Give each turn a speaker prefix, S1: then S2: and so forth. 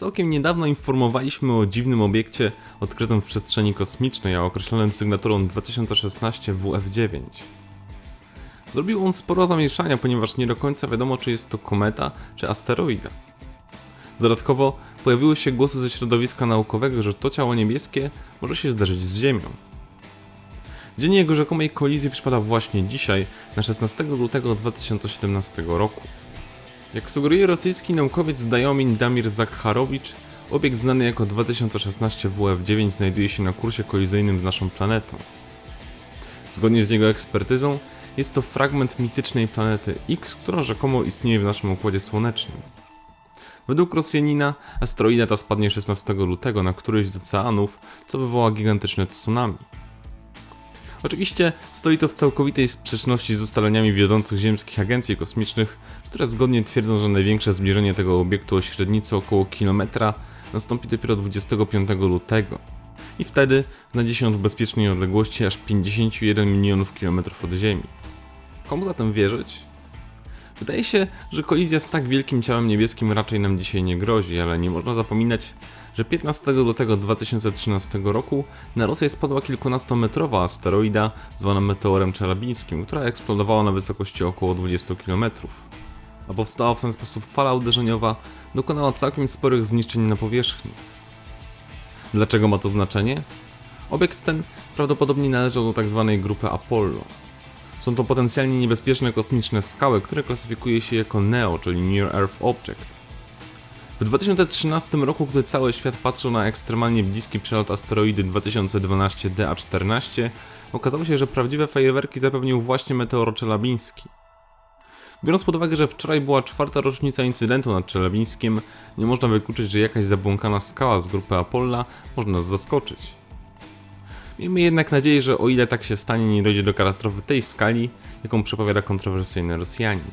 S1: Całkiem niedawno informowaliśmy o dziwnym obiekcie odkrytym w przestrzeni kosmicznej, a określonym sygnaturą 2016 WF9. Zrobił on sporo zamieszania, ponieważ nie do końca wiadomo, czy jest to kometa, czy asteroida. Dodatkowo pojawiły się głosy ze środowiska naukowego, że to ciało niebieskie może się zderzyć z Ziemią. Dzień jego rzekomej kolizji przypada właśnie dzisiaj, na 16 lutego 2017 roku. Jak sugeruje rosyjski naukowiec Dajomin Damir Zakharowicz, obiekt znany jako 2016 WF9 znajduje się na kursie kolizyjnym z naszą planetą. Zgodnie z jego ekspertyzą, jest to fragment mitycznej planety X, która rzekomo istnieje w naszym układzie słonecznym. Według Rosjanina asteroida ta spadnie 16 lutego na któryś z oceanów, co wywoła gigantyczne tsunami. Oczywiście stoi to w całkowitej sprzeczności z ustaleniami wiodących ziemskich agencji kosmicznych, które zgodnie twierdzą, że największe zbliżenie tego obiektu o średnicy około kilometra nastąpi dopiero 25 lutego. I wtedy znajdzie się on w bezpiecznej odległości aż 51 milionów kilometrów od Ziemi. Komu zatem wierzyć? Wydaje się, że kolizja z tak wielkim ciałem niebieskim raczej nam dzisiaj nie grozi, ale nie można zapominać, że 15 lutego 2013 roku na Rosję spadła kilkunastometrowa asteroida zwana meteorem czelabińskim, która eksplodowała na wysokości około 20 km. A powstała w ten sposób fala uderzeniowa dokonała całkiem sporych zniszczeń na powierzchni. Dlaczego ma to znaczenie? Obiekt ten prawdopodobnie należał do tzw. grupy Apollo. Są to potencjalnie niebezpieczne kosmiczne skały, które klasyfikuje się jako NEO, czyli Near Earth Object. W 2013 roku, gdy cały świat patrzył na ekstremalnie bliski przelot asteroidy 2012 DA14, okazało się, że prawdziwe fajerwerki zapewnił właśnie meteor czelabiński. Biorąc pod uwagę, że wczoraj była czwarta rocznica incydentu nad Czelabińskiem, nie można wykluczyć, że jakaś zabłąkana skała z grupy Apolla może nas zaskoczyć. Miejmy jednak nadzieję, że o ile tak się stanie, nie dojdzie do katastrofy tej skali, jaką przepowiada kontrowersyjny Rosjanin.